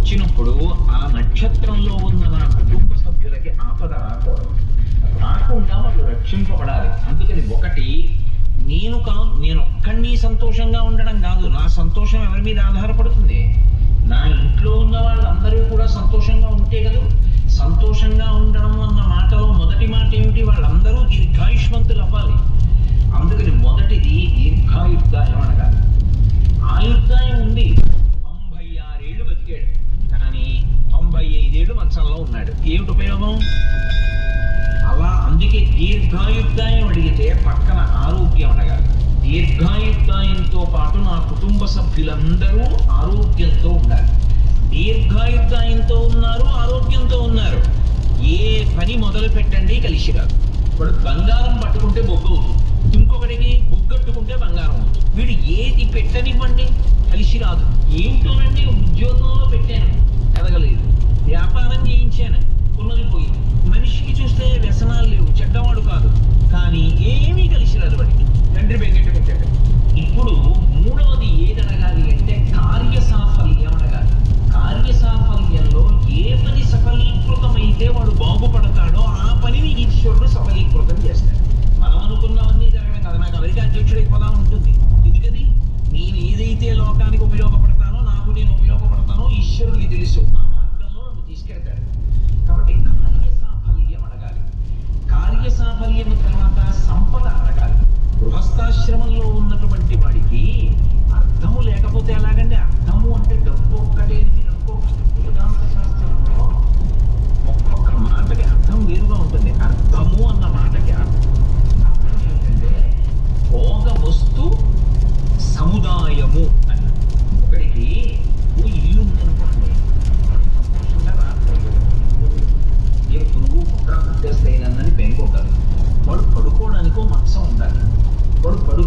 వచ్చినప్పుడు ఆ నక్షత్రంలో ఉన్న నా కుటుంబ సభ్యులకి ఆపద రాకూడదు. రాకుండా వాళ్ళు రక్షింపబడాలి. అందుకని ఒకటి నేను కా నేను ఒక్కడిని సంతోషంగా ఉండడం కాదు. నా సంతోషం ఎవరి మీద ఆధారపడుతుంది? నా ఇంట్లో ఉన్న వాళ్ళందరూ దీర్ఘాయుద్ధాయం అడిగితే పక్కన ఆరోగ్యం అడగాలి. దీర్ఘాయుద్ధాయంతో పాటు నా కుటుంబ సభ్యులందరూ ఆరోగ్యంతో ఉండాలి. దీర్ఘాయుద్ధాయంతో ఉన్నారు ఆరోగ్యంతో ఉన్నారు. ఏ పని మొదలు పెట్టండి కలిసి కాదు. ఇప్పుడు బంగారం పట్టుకుంటే బొగ్గు అవుతుంది. ఇంకొకటికి బొగ్గట్టుకుంటే బంగారం అవుతుంది. వీడు ఏది పెట్టనివ్వండి కలిసి రాదు ఏమిటోనండి ఉద్యోగంలో పెట్టాను. ఎదగలేదు. వ్యాపారం చేయించాను. ఉన్నది పోయింది సంపద అనగా గృహస్థాశ్రమంలో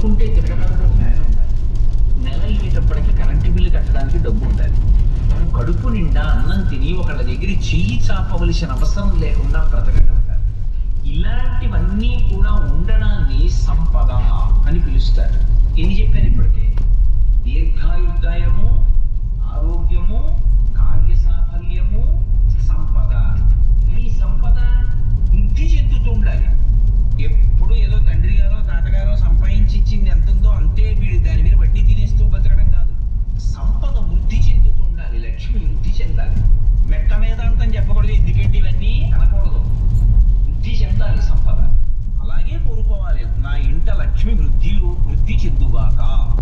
వాడు పడుకుంటే తిరగడానికి ఉండాలి. నెల అయ్యేటప్పటికి కరెంటు బిల్లు కట్టడానికి డబ్బు ఉండాలి. మనం కడుపు నిండా అన్నం తిని ఒకళ్ళ దగ్గర చెయ్యి చాపవలసిన అవసరం లేకుండా బ్రతకగలగాలి. ఇలాంటివన్నీ కూడా ఉండడాన్ని సంపద అని పిలుస్తారు. выкиду.